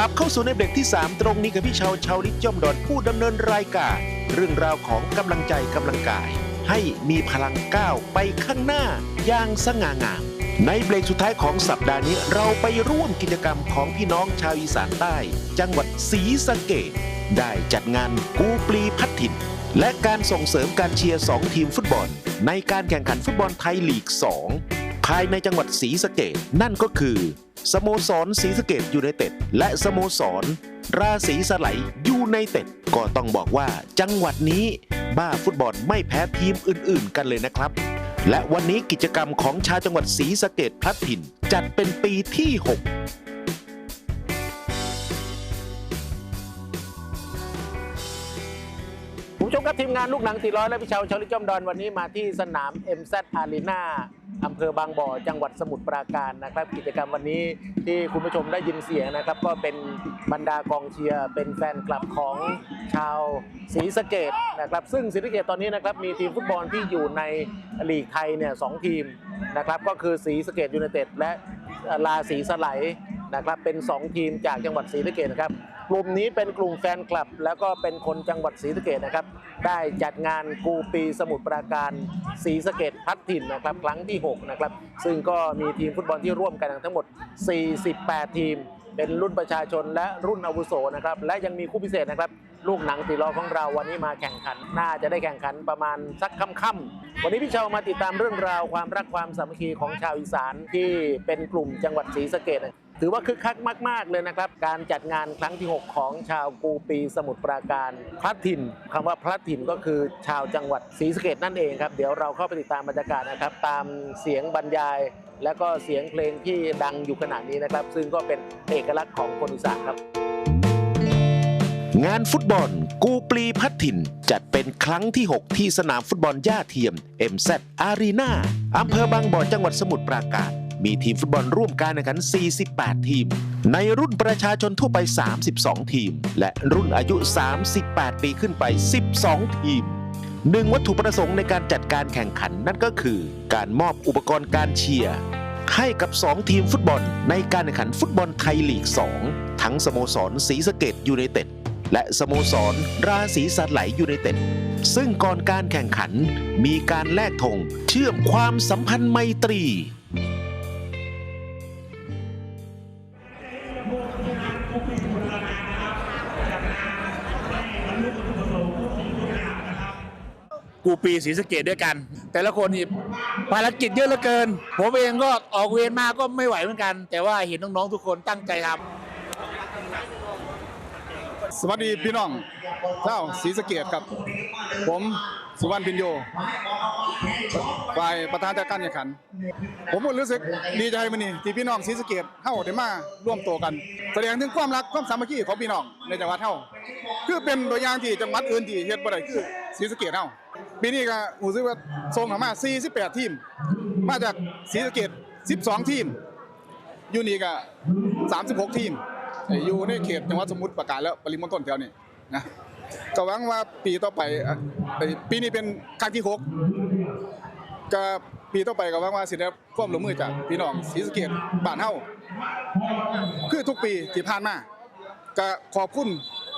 ลับเข้าสู่ในเบรกที่ 3 ตรงนี้กับพี่ชาวชาวลิศย่อมดอนผู้ดำเนินรายการ เรื่องราวของกำลังใจกำลังกาย ให้มีพลังก้าวไปข้างหน้าอย่างสง่างาม ในเบรกสุดท้ายของสัปดาห์นี้เราไปร่วมกิจกรรมของพี่น้องชาวอีสานใต้ จังหวัดศรีสะเกดได้จัดงานกูปลีพัดถิ่น และการส่งเสริมการเชียร์ 2 ทีมฟุตบอล ในการแข่งขันฟุตบอลไทยลีก 2ายในจังหวัดศรีสะเกดนั่นก็คือ สโมสรศรีสะเกดยูไนเต็ดและสโมสร ราศีสไลยูไนเต็ดก็ต้องบอกว่าจังหวัดนี้บ้าฟุตบอลไม่แพ้ทีมอื่น ๆ กันเลยนะครับ และวันนี้กิจกรรมของชาวจังหวัดศรีสะเกดพลัดถิ่นจัดเป็นปีที่ 6 ผู้ชมครับทีมงานลูกหนังตีร้อยและพี่เชาวชาวลิจอมดอนวันนี้มาที่สนาม MZ Arena อำเภอบางบ่อจังหวัดสมุทรปราการนะครับ กิจกรรมวันนี้ที่คุณผู้ชมได้ยินเสียงนะครับ ก็เป็นบรรดากองเชียร์เป็นแฟนคลับของชาวศรีสะเกดนะครับ ซึ่งศรีสะเกดตอนนี้นะครับมีทีมฟุตบอลที่อยู่ในลีกไทยเนี่ยสองทีมนะครับ ก็คือศรีสะเกดยูไนเต็ดและราศรีสไลด์นะครับเป็น 2 ทีมจากจังหวัดศรีสะเกดนะครับ กลุ่มนี้เป็นกลุ่มแฟนคลับ แล้วก็เป็นคนจังหวัดศรีสะเกดนะครับ ได้จัดงานกูปีสมุทรปราการศรีสะเกดพัดถิ่นนะครับ ครั้งที่ 6 นะครับ ซึ่งก็มีทีมฟุตบอลที่ร่วมกันทั้งหมด 48 ทีม เป็นรุ่นประชาชนและรุ่นอาวุโสนะครับ และยังมีคู่พิเศษนะครับ ลูกหนังตีล้อของเราวันนี้มาแข่งขัน น่าจะได้แข่งขันประมาณสักค่ำๆวันนี้พี่เชาวมาติดตามเรื่องราวความรักความสามัคคีของชาวอีสานที่เป็นกลุ่มจังหวัดศรีสะเกด ถือว่าคึกคักมาก ๆ เลยนะครับ การจัดงานครั้งที่ 6 ของชาวกูปีสมุทรปราการพลัดถิ่นคำว่าพลัดถิ่นก็คือชาวจังหวัดศรีสะเกดนั่นเองครับ เดี๋ยวเราเข้าไปติดตามบรรยากาศนะครับ ตามเสียงบรรยาย และก็เสียงเพลงที่ดังอยู่ขณะนี้นะครับ ซึ่งก็เป็นเอกลักษณ์ของคนอีสานครับ งานฟุตบอล กูปลีพัดถิ่น จัดเป็นครั้งที่ 6 ที่สนามฟุตบอลย่าเทียม MZ Arena อำเภอบางบ่อจังหวัดสมุทรปราการ มีทีมฟุตบอลร่วมการแข่งขัน 48 ทีม ในรุ่นประชาชนทั่วไป 32 ทีม และรุ่นอายุ 38 ปีขึ้นไป 12 ทีมหนึ่งวัตถุประสงค์ในการจัดการแข่งขันนั่นก็คือ การมอบอุปกรณ์การเชียร์ให้กับ 2 ทีมฟุตบอล ในการแข่งขันฟุตบอลไทยลีก 2 ทั้งสโมสรศรีสะเกดยูไนเต็ดและสโมสร ราศีสัตไหลยูไนเต็ดซึ่งก่อนการแข่งขันมีการแลกธงเชื่อมความสัมพันธ์ไมตรี กูปีศรีสะเกดด้วยกัน แต่ละคนนี่ภารกิจเยอะเหลือเกิน ผมเองก็ออกเวรมาก็ไม่ไหวเหมือนกัน แต่ว่าเห็นน้องๆทุกคนตั้งใจทำ สวัสดีพี่น้องเจ้าศรีสะเกียดครับ ผมสุวรรณพินโยฝ่ายประธานจัดการแข่งขัน ผมก็รู้สึกดีใจมันนี่ที่พี่น้องศรีสะเกียดเฮ้าได้มาร่วมตัวกัน แสดงถึงความรักความสามัคคีของพี่น้องในจังหวัดเฮ้าคือเป็นตัวอย่างที่จังหวัดอื่นที่เฮ็ดบ่ได้คือศรีสะเกียดเฮ้าปีนี้ก็รู้สึกว่าส่งมา 48 ทีม มาจากศรีสะเกียด12 ทีมอยู่นี่ก็36 ทีม อยู่ในเขตจังหวัดสมุทรปราการแล้วปริมณฑลแถวนี้นะก็หวังว่าปีต่อไปอะไปปีนี้เป็นครั้งที่หกก็ปีต่อไปก็หวังว่าสิได้รับความร่วมมือจากพี่น้องศรีสะเกษบ้านเฮาคือทุกปีที่ผ่านมาก็ขอบคุณ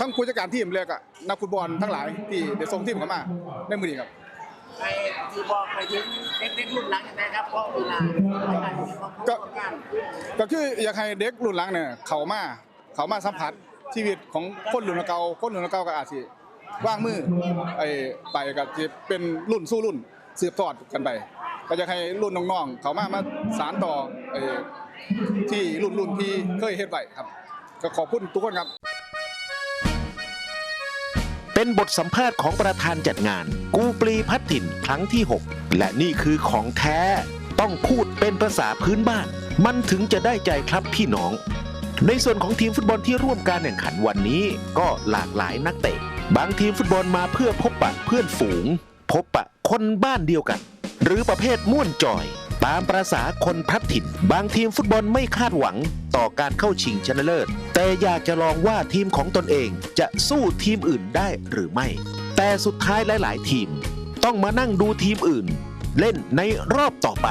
ทั้งผู้จัดการทีมและก็นักฟุตบอลทั้งหลายที่ได้ส่งทีมเข้ามาในมื้อนี้ครับ ไปที่บอกไปถึงเด็กๆรุ่นหลังนะครับเพราะเวลาก็ก็คืออยากให้เด็กรุ่นหลังเนี่ยเขามา เขามาสัมผัสชีวิตของคนรุ่นเก่าคนรุ่นเก่าก็อาจสิว่างมือไอ้ไปก็จะเป็นรุ่นสู้รุ่นสืบทอดกันไปก็จะให้รุ่นน้องๆเขามามาสานต่อไอ้ที่รุ่นรุ่นที่เคยเฮ็ดไว้ครับ ก็ขอบคุณทุกคนครับ เป็นบทสัมภาษณ์ของประธานจัดงาน กูปลีพัดถิ่นครั้งที่ 6 และนี่คือของแท้ ต้องพูดเป็นภาษาพื้นบ้าน มันถึงจะได้ใจครับพี่น้อง ในส่วนของทีมฟุตบอลที่ร่วมการแข่งขันวันนี้ ก็หลากหลายนักเตะ บางทีมฟุตบอลมาเพื่อพบปะเพื่อนฝูง พบปะคนบ้านเดียวกัน หรือประเภทม่วนจอย ตามประษาคนพลัดถิ่น บางทีมฟุตบอลไม่คาดหวังต่อการเข้าชิงชนะเลิศ แต่อยากจะลองว่าทีมของตนเองจะสู้ทีมอื่นได้หรือไม่ แต่สุดท้ายหลาย ๆ ทีม ต้องมานั่งดูทีมอื่น เล่นในรอบต่อไป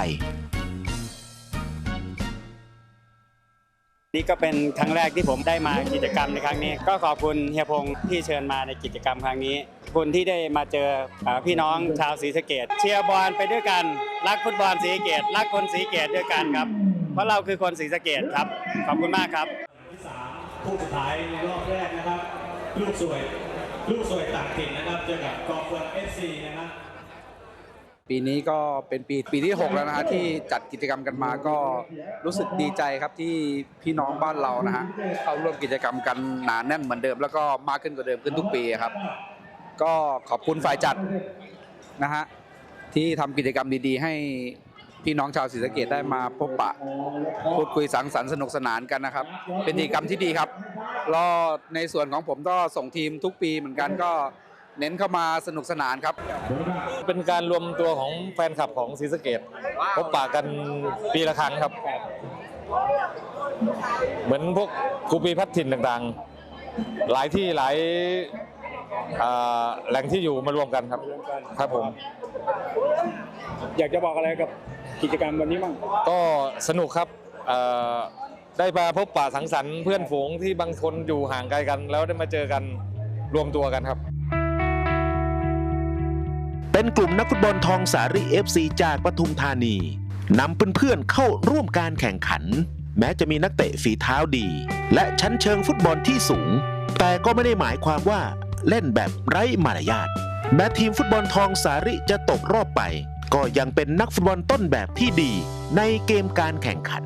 นี่ก็เป็นครั้งแรกที่ผมได้มากิจกรรมในครั้งนี้ ก็ขอบคุณเฮียพงศ์ที่เชิญมาในกิจกรรมครั้งนี้คุณที่ได้มาเจออพี่น้องชาวศรีสะเกดเชียร์บอลไปด้วยกัน รักฟุตบอลศรีสะเกดรักคนศรีสะเกดด้วยกันครับ เพราะเราคือคนศรีสะเกดครับขอบคุณมากครับคู่สุดท้ายในรอบแรกนะครับ ลูกสวย ลูกสวยต่างถิ่นนะครับเจอกับกองเฟืองเอฟซีนะครับ ปีนี้ก็เป็นปีปีที่ 6 แล้วนะฮะที่จัดกิจกรรมกันมาก็รู้สึกดีใจครับที่พี่น้องบ้านเรานะฮะเข้าร่วมกิจกรรมกันหนาแน่นเหมือนเดิม แล้วก็มากขึ้นกว่าเดิมขึ้นทุกปีครับ ก็ขอบคุณฝ่ายจัดนะฮะที่ทำกิจกรรมดีๆ ให้พี่น้องชาวศรีสะเกดได้มาพบปะ พูดคุยสังสรรค์สนุกสนานกันนะครับ เป็นกิจกรรมที่ดีครับแล้วในส่วนของผมก็ส่งทีมทุกปีเหมือนกันก็ เน้นเข้ามาสนุกสนานครับ เป็นการรวมตัวของแฟนคลับของศรีสะเกดพบปะกันปีละครั้งครับ เหมือนพวกครูปีพัฒถิ่นต่างๆ หลายที่หลายอ่าแหล่งที่อยู่มารวมกันครับ ครับผม อยากจะบอกอะไรกับกิจกรรมวันนี้บ้างก็สนุกครับเอ่อได้มาพบปะสังสรรค์เพื่อนฝูงที่บางคนอยู่ห่างไกลกัน แล้วได้มาเจอกันรวมตัวกันครับ เป็นกลุ่มนักฟุตบอลทองสาริ FC จากปทุมธานีนำเพื่อนๆเข้าร่วมการแข่งขัน แม้จะมีนักเตะฝีเท้าดี และชั้นเชิงฟุตบอลที่สูง แต่ก็ไม่ได้หมายความว่าเล่นแบบไร้มารยาทแม้ทีมฟุตบอลทองสาริจะตกรอบไป ก็ยังเป็นนักฟุตบอลต้นแบบที่ดี ในเกมการแข่งขัน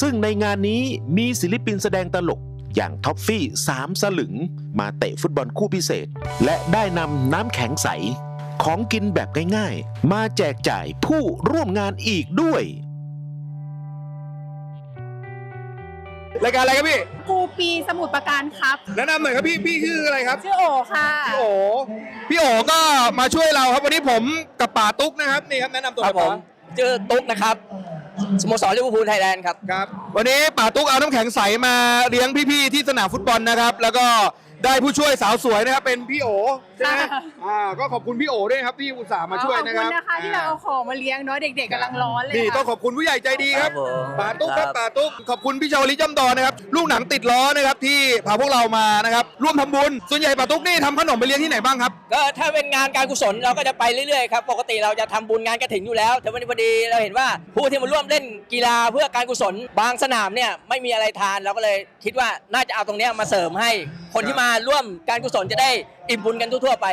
ซึ่งในงานนี้มีศิลปินแสดงตลกอย่างท็อฟฟี่สามสลึง มาเตะฟุตบอลคู่พิเศษ และได้นำน้ำแข็งใส ของกินแบบง่ายๆ มาแจกจ่ายผู้ร่วมงานอีกด้วย รายการอะไรครับพี่กูปีสมุทรปราการครับ แนะนำหน่อยครับพี่ พี่ชื่ออะไรครับ ชื่อโอค่ะ พี่โอพี่โอก็มาช่วยเราครับ วันนี้ผมกับป่าตุ๊กนะครับนี่ครับแนะนำตัวครับผม ชื่อตุ๊กนะครับ สโมสรลิเวอร์พูลไทยแลนด์ครับ ครับ วันนี้ป่าตุ๊กเอาน้ำแข็งใสมาเลี้ยงพี่ๆที่สนามฟุตบอลนะครับ แล้วก็ ได้ผู้ช่วยสาวสวยนะครับเป็นพี่โอใช่ไหมค่ะ อ่าก็ขอบคุณพี่โอด้วยครับที่อุตส่าห์มาช่วยนะคขรัอบบคุณนะคะที่เราเอาของมาเลี้ยงเนาะเด็ก ๆกำลังร้อนเลยนี่ค่ะต้องขอบคุณผู้ใหญ่ใจดีครับครับผมป่าตุ๊กครับครับ ป่าตุ๊กขอบคุณพี่ชาวลิจำดอนนะครับลูกหนังติดล้อนะครับที่พาพวกเรามานะครับร่วมทำบุญส่วนใหญ่ป่าตุ๊กนี่ทำขนมไปเลี้ยงที่ไหนบ้างครับ ก็ถ้าเป็นงานการกุศลเราก็จะไปเรื่อยๆครับปกติเราจะทำบุญงานกระถิ่นอยู่แล้ว แต่วันนี้พอดีเราเห็นว่าผู้ที่มาร่วมเล่นกีฬาเพื่อการกุศลบางสนามเนี่ยไม่มีอะไรทานเราก็เลยคิดว่าน่าจะเอาตรงเนี้ยมาเสริมให้คนที่มาร่วมการกุศลจะได้อิ่มบุญกันทั่วๆไป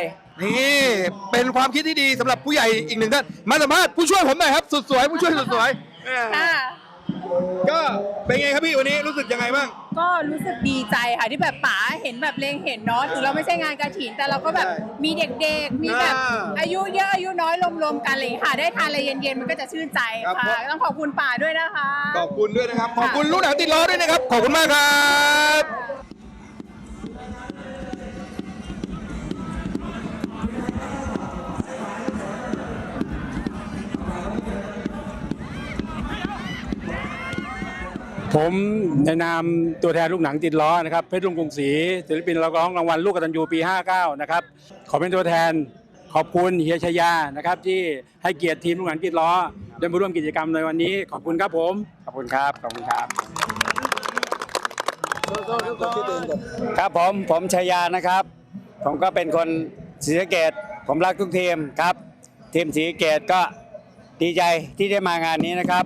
นี่เป็นความคิดที่ดีสำหรับผู้ใหญ่อีกหนึ่งท่านมาสัมภาษณ์ผู้ช่วยผมหน่อยครับสุดสวยผู้ช่วยสุดสวยเออค่ะ ก็เป็นไงครับพี่วันนี้รู้สึกยังไงบ้าง ก็รู้สึกดีใจค่ะที่แบบป๋าเห็นแบบเลงเห็นเนาะถึงเราไม่ใช่งานกระถินแต่เราก็แบบใช่มีเด็กๆ มีแบบอ่าอายุเยอะอายุน้อยรวมๆกันอะไรอย่างเลยค่ะ ได้ทานอะไรเย็นๆ มันก็จะชื่นใจครับค่ะ ต้องขอบคุณป๋าด้วยนะคะ ขอบคุณด้วยนะครับ ขอบคุณลูกหนังติดล้อด้วยนะครับ ขอบคุณมากครับ ผมในนามตัวแทนลูกหนังติดล้อนะครับเพชรลุงกรุงศรีศิลปินเราร้องรางวัลลูกกตัญญูปี 59 นะครับ ขอเป็นตัวแทนขอบคุณเฮียชยานะครับ ที่ให้เกียรติทีมลูกหนังติดล้อได้มาร่วมกิจกรรมในวันนี้ ขอบคุณครับผม ขอบคุณครับขอบคุณครับ ครับผมผมชายานะครับ ผมก็เป็นคนศรีสะเกดผมรักทุกทีมครับ ทีมศรีสะเกดก็ดีใจที่ได้มางานนี้นะครับ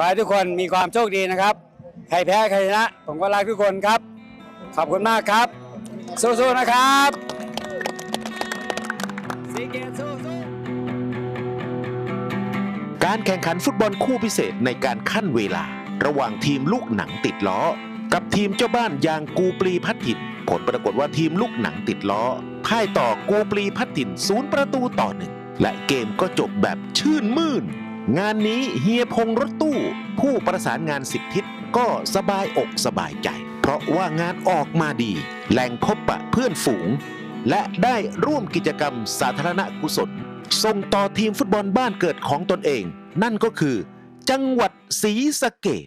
ขอให้ทุกคนมีความโชคดีนะครับ ใครแพ้ใครชนะ ผมก็รักทุกคนครับ ขอบคุณมากครับ สู้ๆนะครับศรีสะเกดสู้ๆการแข่งขันฟุตบอลคู่พิเศษในการขั้นเวลา ระหว่างทีมลูกหนังติดล้อ กับทีมเจ้าบ้านยางกูปลีพัดถิ่นผลปรากฏว่าทีมลูกหนังติดล้อพ่ายต่อกูปลีพัดถิ่นศูนย์ประตูต่อหนึ่งและเกมก็จบแบบชื่นมื่น งานนี้เฮียพงรถตู้ ผู้ประสานงานสิบทิศก็สบายอกสบายใจ เพราะว่างานออกมาดี แหล่งพบปะเพื่อนฝูง และได้ร่วมกิจกรรมสาธารณกุศลส่งต่อทีมฟุตบอลบ้านเกิดของตนเอง นั่นก็คือ จังหวัดศรีสะเกด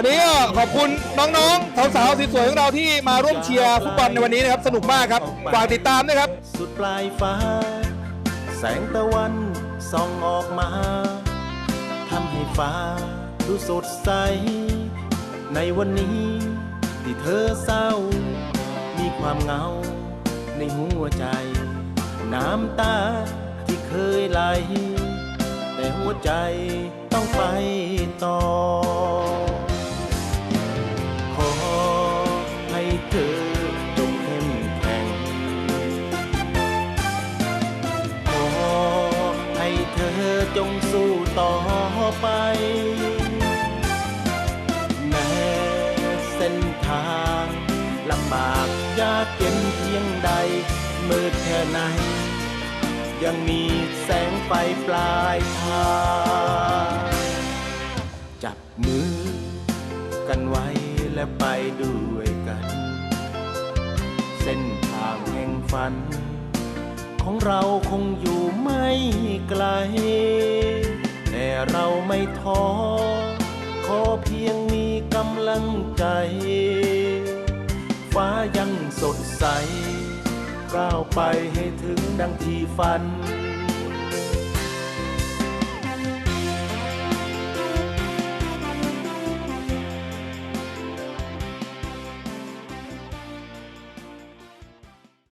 วันนี้ก็ขอบคุณน้องๆสาวๆสวยๆของเราที่มาร่วมเชียร์ฟุตบอลในวันนี้นะครับ สนุกมากครับฝากติดตามด้วยครับ สุดปลายฟ้า แสงตะวันส่องออกมาทำให้ฟ้าดูสดใส ในวันนี้ที่เธอเศร้า มีความเหงาในหัวใจ น้ำตาที่เคยไหล แต่หัวใจต้องไปต่อ ยังมีแสงไฟปลายทางจับมือกันไว้และไปด้วยกัน เส้นทางแห่งฝัน ของเราคงอยู่ไม่ไกล แต่เราไม่ท้อขอเพียงมีกำลังใจ ฟ้ายังสดใส ก้าวไปให้ถึงดังที่ฝัน